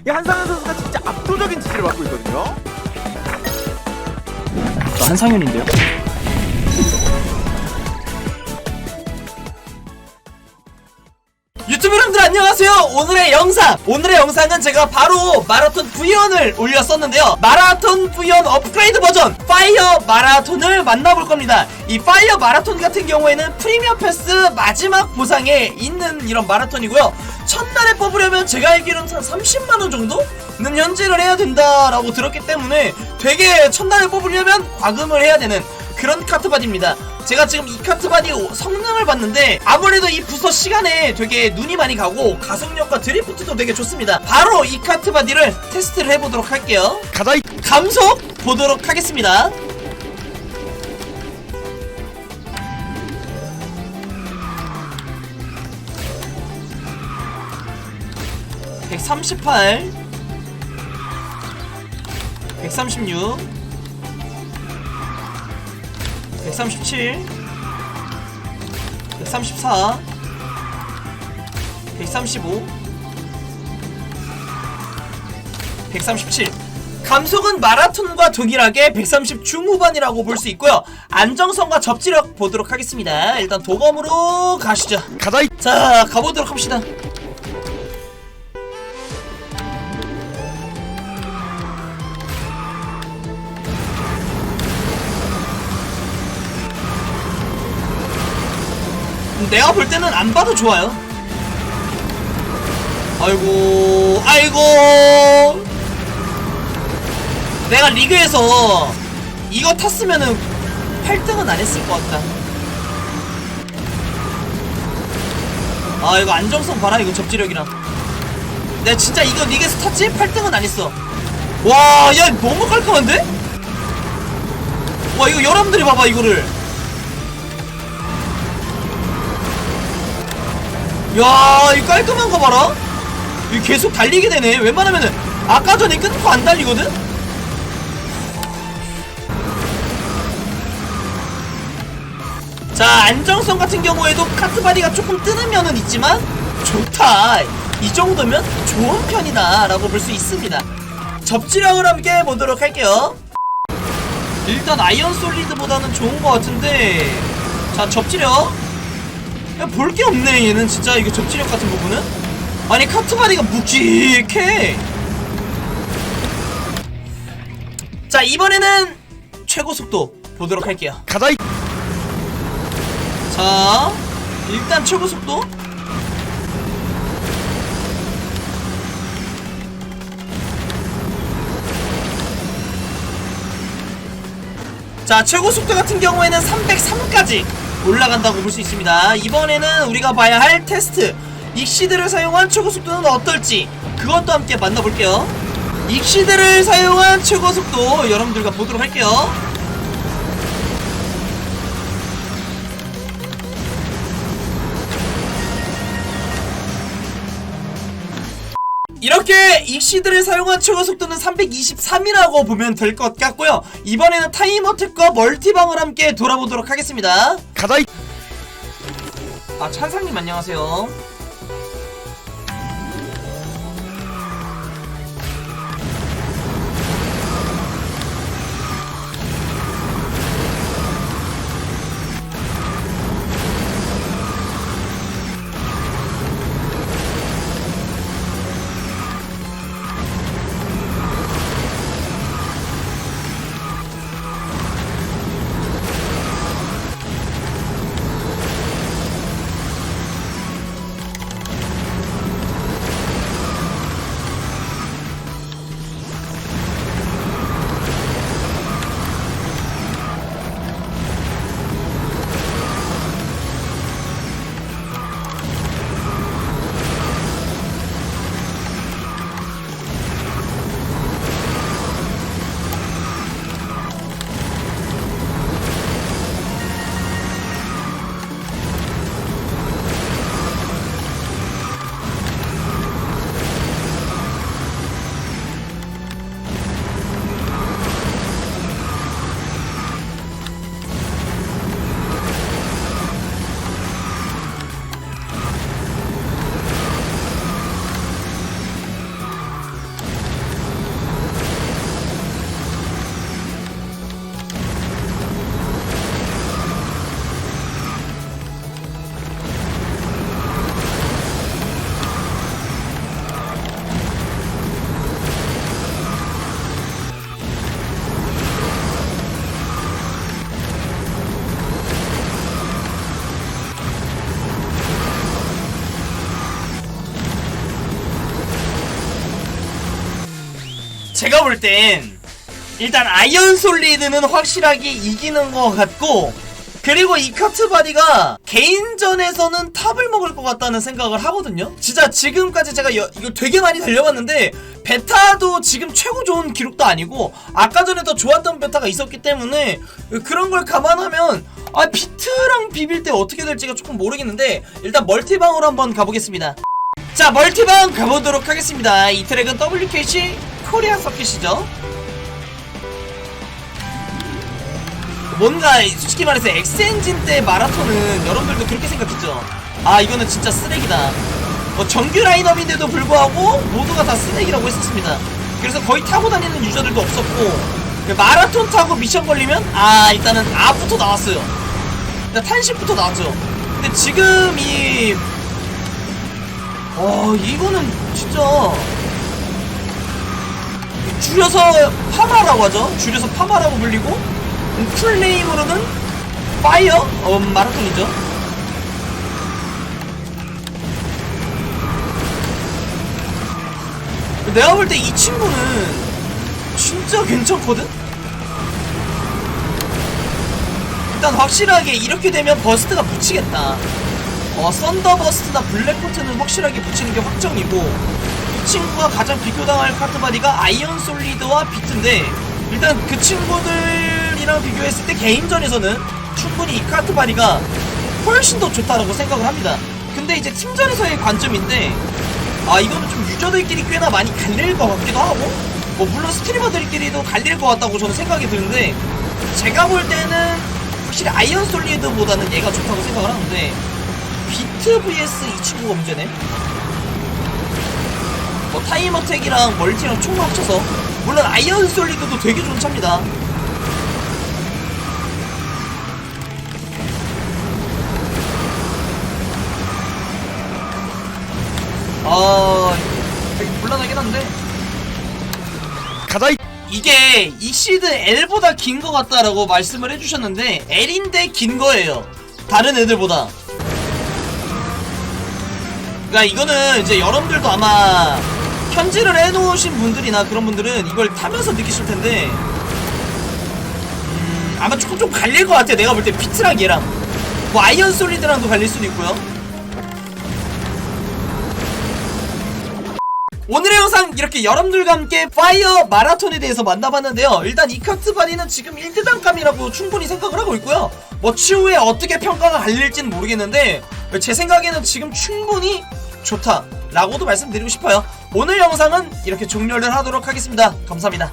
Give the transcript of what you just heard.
이 한상현 선수가 진짜 압도적인 지지를 받고 있거든요. 저 한상현인데요. 여러분들 안녕하세요. 오늘의 영상. 오늘의 영상은 제가 바로 마라톤 V1을 올렸었는데요. 마라톤 V1 업그레이드 버전 파이어 마라톤을 만나볼 겁니다. 이 파이어 마라톤 같은 경우에는 프리미엄 패스 마지막 보상에 있는 이런 마라톤이고요. 첫날에 뽑으려면 제가 알기로는 한 30만원 정도는 현질을 해야 된다라고 들었기 때문에 되게 첫날에 뽑으려면 과금을 해야 되는 그런 카트바디입니다. 제가 지금 이 카트바디 성능을 봤는데 아무래도 이 부서 시간에 되게 눈이 많이 가고 가속력과 드리프트도 되게 좋습니다. 바로 이 카트바디를 테스트를 해보도록 할게요. 가자 이 감속 보도록 하겠습니다. (138) (136) 137 134 135 137 감속은 마라톤과 동일하게 130 중후반이라고 볼 수 있고요. 안정성과 접지력 보도록 하겠습니다. 일단 도검으로 가시죠. 가자. 이자 가보도록 합시다 내가 볼 때는 안 봐도 좋아요. 아이고 아이고. 내가 리그에서 이거 탔으면은 8등은 안 했을 것 같다. 아 이거 안정성 봐라 이거 접지력이랑. 내가 진짜 이거 리그에서 탔지? 8등은 안 했어. 와야 너무 깔끔한데? 와 이거 여러분들이 봐봐 이거를 야, 이 깔끔한 거 봐라. 이 계속 달리게 되네. 웬만하면은 아까 전에 끊고 안 달리거든. 자, 안정성 같은 경우에도 카트바디가 조금 뜨는 면은 있지만 좋다. 이 정도면 좋은 편이다라고 볼 수 있습니다. 접지력을 함께 보도록 할게요. 일단 아이언 솔리드보다는 좋은 것 같은데 자 접지력 볼 게 없네 얘는. 진짜 이거 접지력 같은 부분은? 아니 카트바디가 묵직해. 자 이번에는 최고 속도 보도록 할게요. 가자 이 자 일단 최고 속도. 자 최고 속도 같은 경우에는 303까지 올라간다고 볼 수 있습니다. 이번에는 우리가 봐야 할 테스트. 익시드를 사용한 최고 속도는 어떨지 그것도 함께 만나볼게요. 익시드를 사용한 최고 속도 여러분들과 보도록 할게요 이렇게 익시드를 사용한 최고 속도는 323이라고 보면 될 것 같고요. 이번에는 타임 어택과 멀티방을 함께 돌아보도록 하겠습니다. 가자 이아 찬상님 안녕하세요. 제가 볼 땐 일단 아이언 솔리드는 확실하게 이기는 것 같고 그리고 이 카트 바디가 개인전에서는 탑을 먹을 것 같다는 생각을 하거든요. 진짜 지금까지 제가 여- 이거 되게 많이 달려봤는데 베타도 지금 최고 좋은 기록도 아니고 아까 전에 더 좋았던 베타가 있었기 때문에 그런 걸 감안하면 아 비트랑 비빌 때 어떻게 될지가 조금 모르겠는데 일단 멀티방으로 한번 가보겠습니다. 자 멀티방 가보도록 하겠습니다. 이 트랙은 WKC 코리아 서킷이죠. 뭔가 솔직히 말해서 엑스엔진 때 마라톤은 여러분들도 그렇게 생각했죠. 아 이거는 진짜 쓰레기다. 뭐 정규 라인업인데도 불구하고 모두가 다 쓰레기라고 했었습니다. 그래서 거의 타고 다니는 유저들도 없었고 그 마라톤 타고 미션 걸리면 아 일단은 아부터 나왔어요. 일단 탄식부터 나왔죠. 근데 지금 이 어, 이거는 진짜 줄여서 파마라고 하죠. 줄여서 파마라고 불리고 음, 풀네임으로는 파이어 어, 마라톤이죠. 내가 볼 때 이 친구는 진짜 괜찮거든? 일단 확실하게 이렇게 되면 버스트가 묻히겠다. 어, 썬더버스트나 블랙포트는 확실하게 붙이는 게 확정이고 이 친구가 가장 비교당할 카트바디가 아이언 솔리드와 비트인데 일단 그 친구들이랑 비교했을 때 개인전에서는 충분히 이 카트바디가 훨씬 더 좋다라고 생각을 합니다. 근데 이제 팀전에서의 관점인데 아 이거는 좀 유저들끼리 꽤나 많이 갈릴 것 같기도 하고 뭐 물론 스트리머들끼리도 갈릴 것 같다고 저는 생각이 드는데 제가 볼 때는 확실히 아이언 솔리드보다는 얘가 좋다고 생각을 하는데 비트 vs 이 친구가 문제네. 뭐 타임 어택이랑 멀티랑 총 합쳐서 물론 아이언 솔리드도 되게 좋은 차입니다. 아 되게 곤란하긴 한데 가자 이 이게 이 시드 L보다 긴 것 같다라고 말씀을 해주셨는데 L인데 긴 거예요. 다른 애들보다. 그러니까 이거는 이제 여러분들도 아마 현질을 해놓으신 분들이나 그런 분들은 이걸 타면서 느끼실 텐데 음, 아마 조금 좀 갈릴 것 같아요. 내가 볼때 비트랑 얘랑 뭐 아이언 솔리드랑도 갈릴 수도 있고요. 오늘의 영상 이렇게 여러분들과 함께 파이어 마라톤에 대해서 만나봤는데요. 일단 이 카트바디는 지금 1등감이라고 충분히 생각을 하고 있고요. 뭐 추후에 어떻게 평가가 갈릴지는 모르겠는데 제 생각에는 지금 충분히 좋다 라고도 말씀드리고 싶어요. 오늘 영상은 이렇게 종료를 하도록 하겠습니다. 감사합니다.